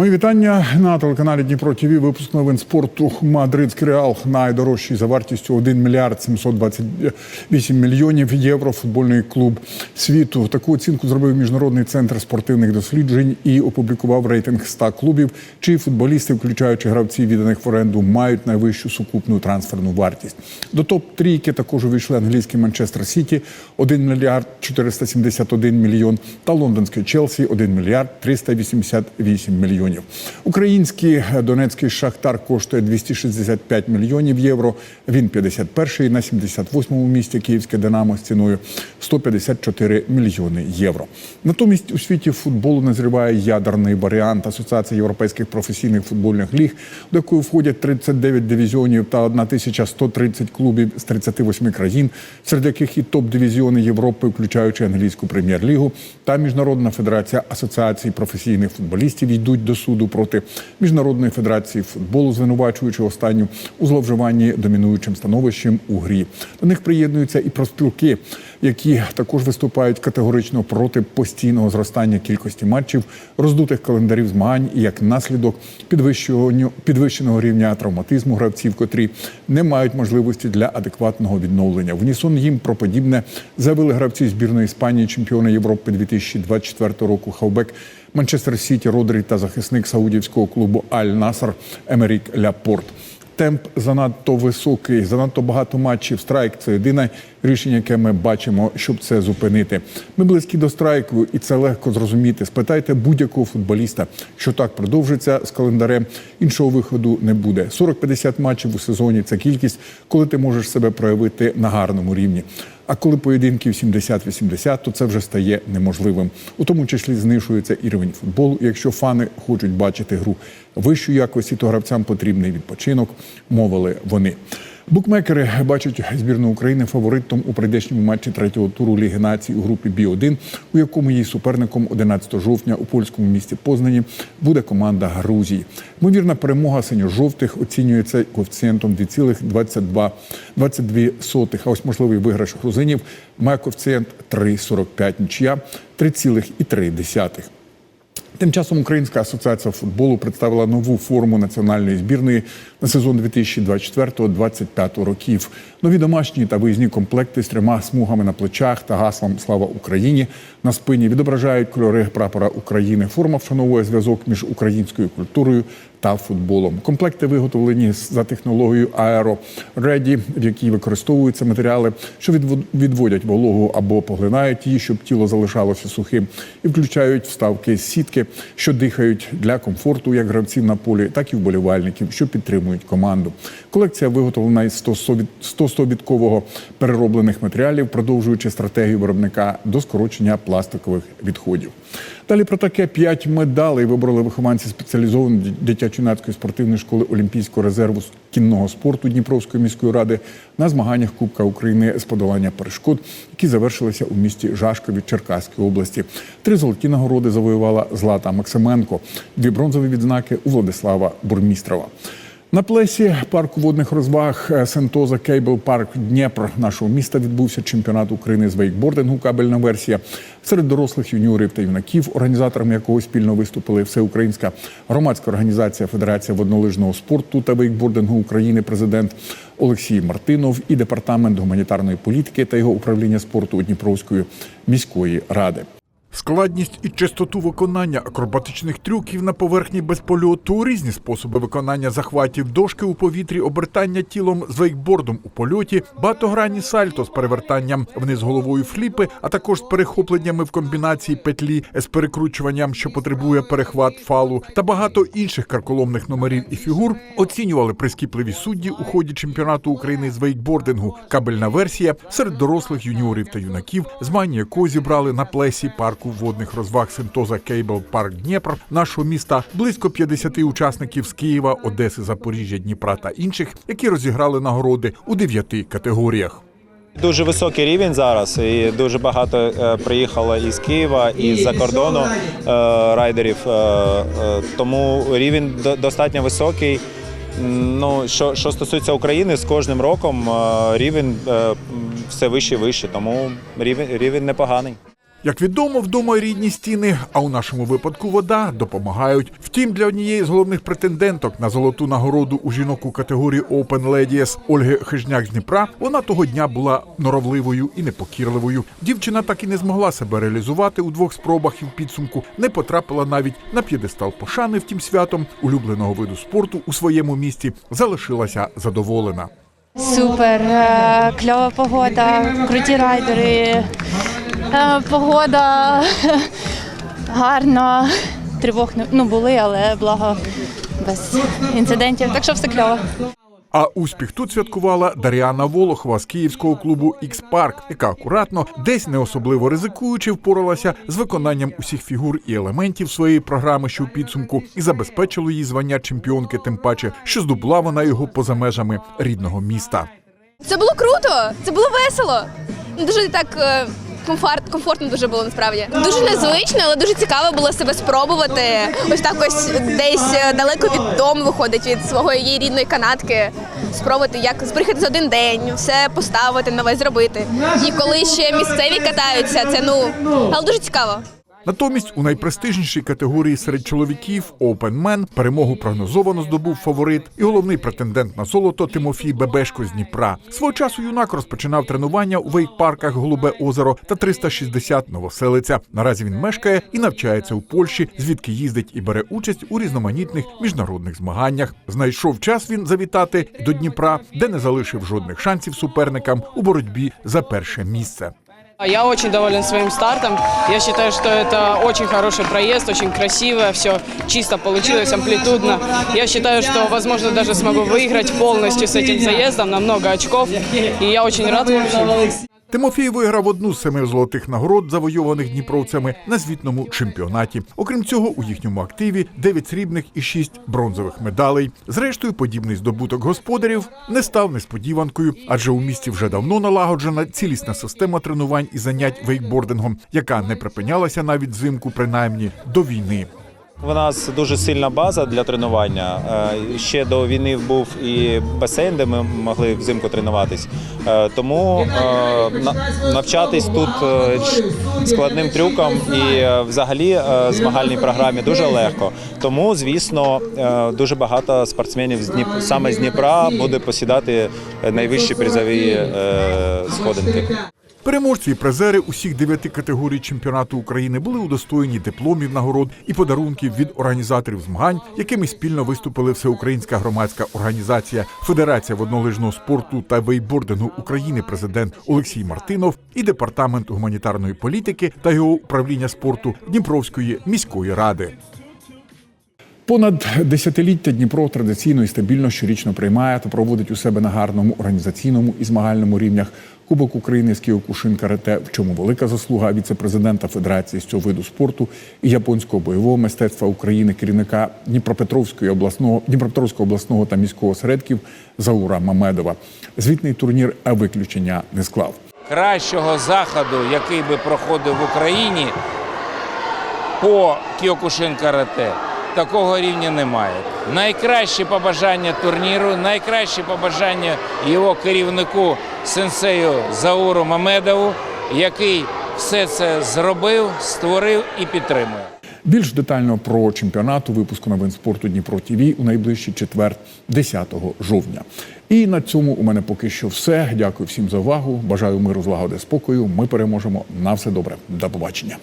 Мої вітання на телеканалі Дніпро ТВ. Випуск новин спорту Мадридський реал найдорожчий за вартістю 1 мільярд 728 мільйонів євро. Футбольний клуб світу. Таку оцінку зробив міжнародний центр спортивних досліджень і опублікував рейтинг 100 клубів, чиї футболісти, включаючи гравців, відданих в оренду, мають найвищу сукупну трансферну вартість. До топ трійки також увійшли англійський Манчестер Сіті 1 мільярд 471 мільйон та лондонський Челсі 1 мільярд 388 мільйонів. Український Донецький Шахтар коштує 265 мільйонів євро. Він 51-й на 78-му місці Київське Динамо з ціною 154 мільйони євро. Натомість у світі футболу назріває ядерний варіант Асоціації європейських професійних футбольних ліг, до якої входять 39 дивізіонів та 1130 клубів з 38 країн, серед яких і топ-дивізіони Європи, включаючи англійську прем'єр-лігу та Міжнародна федерація асоціацій професійних футболістів, йдуть до суду проти міжнародної федерації футболу, звинувачуючи останню у зловживанні домінуючим становищем у грі. До них приєднуються і проспілки, які також виступають категорично проти постійного зростання кількості матчів, роздутих календарів змагань і як наслідок підвищеного рівня травматизму гравців, котрі не мають можливості для адекватного відновлення. В унісон їм про подібне заявили гравці збірної Іспанії, чемпіони Європи 2024 року. Хавбек Манчестер Сіті, Родрі та захисник саудівського клубу Аль Наср Емерік Ляпорт. Темп занадто високий, занадто багато матчів. Страйк це єдине рішення, яке ми бачимо, щоб це зупинити. Ми близькі до страйку, і це легко зрозуміти. Спитайте будь-якого футболіста, що так продовжиться з календарем. Іншого виходу не буде. 40-50 матчів у сезоні це кількість, коли ти можеш себе проявити на гарному рівні. А коли поєдинків 70-80, то це вже стає неможливим. У тому числі знижується і рівень футболу. Якщо фани хочуть бачити гру вищої якості, то гравцям потрібний відпочинок, мовили вони. Букмекери бачать збірну України фаворитом у прийдешньому матчі третього туру Ліги націй у групі Бі 1 у якому її суперником 11 жовтня у польському місті Познані буде команда Грузії. Ймовірна перемога синьо-жовтих оцінюється коефіцієнтом 2,22 сотих. А ось можливий виграш грузинів має коефіцієнт 3,45, нічия 3,3. Тим часом Українська асоціація футболу представила нову форму національної збірної на сезон 2024-2025 років. Нові домашні та виїзні комплекти з трьома смугами на плечах та гаслом Слава Україні на спині відображають кольори прапора України. Форма вшановує зв'язок між українською культурою та футболом. Комплекти виготовлені за технологією Aero Ready, в якій використовуються матеріали, що відвод- відводять вологу або поглинають її, щоб тіло залишалося сухим, і включають вставки сітки, що дихають для комфорту як гравців на полі, так і вболівальників, що підтримують команду. Колекція виготовлена із 100-100% перероблених матеріалів, продовжуючи стратегію виробника до скорочення пластикових відходів. Далі про таке п'ять медалей вибрали вихованці спеціалізованої дитячо-юнацької спортивної школи Олімпійського резерву кінного спорту Дніпровської міської ради на змаганнях Кубка України з подолання перешкод, які завершилися у місті Жашкові Черкаської області. Три золоті нагороди завоювала Злата Максименко, дві бронзові відзнаки у Владислава Бурмістрова. На плесі парку водних розваг е, Сентоза Кейбл Парк Дніпр нашого міста відбувся чемпіонат України з вейкбордингу. Кабельна версія серед дорослих юніорів та юнаків, організаторами якого спільно виступили всеукраїнська громадська організація Федерація воднолижного спорту та вейкбордингу України, президент Олексій Мартинов і департамент гуманітарної політики та його управління спорту Дніпровської міської ради. Складність і чистоту виконання акробатичних трюків на поверхні без польоту, різні способи виконання захватів дошки у повітрі, обертання тілом з вейкбордом у польоті, багатогранні сальто з перевертанням вниз головою фліпи, а також з перехопленнями в комбінації петлі з перекручуванням, що потребує перехват фалу, та багато інших карколомних номерів і фігур оцінювали прискіпливі судді у ході чемпіонату України з вейкбордингу. Кабельна версія серед дорослих юніорів та юнаків, змагання якого зібрали на плесі парку водних розваг Синтоза Кейбл Парк Дніпр нашого міста близько 50 учасників з Києва, Одеси, Запоріжжя, Дніпра та інших, які розіграли нагороди у дев'яти категоріях. Дуже високий рівень зараз, і дуже багато е, приїхало із Києва і з-за кордону е, райдерів. е, Тому рівень достатньо високий. Ну, що, що стосується України, з кожним роком рівень все вище і вище, тому рівень, рівень непоганий. Як відомо, вдома рідні стіни, а у нашому випадку вода допомагають. Втім, для однієї з головних претенденток на золоту нагороду у жінок у категорії Open Ladies Ольги Хижняк з Дніпра, вона того дня була норовливою і непокірливою. Дівчина так і не змогла себе реалізувати у двох спробах і в підсумку не потрапила навіть на п'єдестал пошани. Втім, святом улюбленого виду спорту у своєму місті залишилася задоволена. Супер, е, кльова погода, круті райдери, погода гарна. Тривог не- ну, були, але благо без інцидентів. Так що все кльово. А успіх тут святкувала Даріана Волохова з київського клубу Ікс Парк, яка акуратно, десь не особливо ризикуючи, впоралася з виконанням усіх фігур і елементів своєї програми, що у підсумку, і забезпечило їй звання чемпіонки, тим паче, що здобула вона його поза межами рідного міста. Це було круто, це було весело. Ну, Дуже так е, комфорт, комфортно дуже було насправді. Дуже незвично, але дуже цікаво було себе спробувати. Ось так ось десь е, далеко від дому виходить від свого її рідної канатки. Спробувати, як зберегти за один день, все поставити, нове зробити. І коли ще місцеві катаються, це ну але дуже цікаво. Натомість у найпрестижнішій категорії серед чоловіків Men перемогу прогнозовано здобув фаворит і головний претендент на золото Тимофій Бебешко з Дніпра. Свого часу юнак розпочинав тренування у вейк-парках Голубе озеро та 360 Новоселиця. Наразі він мешкає і навчається у Польщі, звідки їздить і бере участь у різноманітних міжнародних змаганнях. Знайшов час він завітати до Дніпра, де не залишив жодних шансів суперникам у боротьбі за перше місце. Я очень доволен своим стартом. Я считаю, что это очень хороший проезд, очень красиво, все чисто получилось, амплитудно. Я считаю, что, возможно, даже смогу выиграть полностью с этим заездом на много очков. И я очень рад. Тимофій виграв одну з семи золотих нагород, завойованих дніпровцями на звітному чемпіонаті. Окрім цього, у їхньому активі 9 срібних і 6 бронзових медалей. Зрештою, подібний здобуток господарів не став несподіванкою, адже у місті вже давно налагоджена цілісна система тренувань і занять вейкбордингом, яка не припинялася навіть взимку, принаймні до війни. У нас дуже сильна база для тренування. Е, Ще до війни був і басейн, де ми могли взимку тренуватись. Е, Тому е, навчатись тут складним трюкам і взагалі змагальній програмі дуже легко. Тому, звісно, дуже багато спортсменів з саме з Дніпра буде посідати найвищі призові сходинки. Переможці і призери усіх дев'яти категорій чемпіонату України були удостоєні дипломів нагород і подарунків від організаторів змагань, якими спільно виступили Всеукраїнська громадська організація Федерація воднолижного спорту та вейбордингу України, президент Олексій Мартинов і департамент гуманітарної політики та його управління спорту Дніпровської міської ради. Понад десятиліття Дніпро традиційно і стабільно щорічно приймає та проводить у себе на гарному організаційному і змагальному рівнях Кубок України з Кіокушин карате, в чому велика заслуга віце-президента Федерації з цього виду спорту і японського бойового мистецтва України, керівника Дніпропетровської обласного Дніпропетровського обласного та міського осередків Заура Мамедова. Звітний турнір виключення не склав. кращого заходу, який би проходив в Україні по Кіокушин карате, такого рівня немає. Найкращі побажання турніру, найкращі побажання його керівнику сенсею Зауру Мамедову, який все це зробив, створив і підтримує. Більш детально про чемпіонат у випуску новин спорту Дніпро ТІВІ у найближчий четвер, 10 жовтня. І на цьому у мене поки що все. Дякую всім за увагу. Бажаю миру, злагоди, спокою. Ми переможемо. На все добре. До побачення.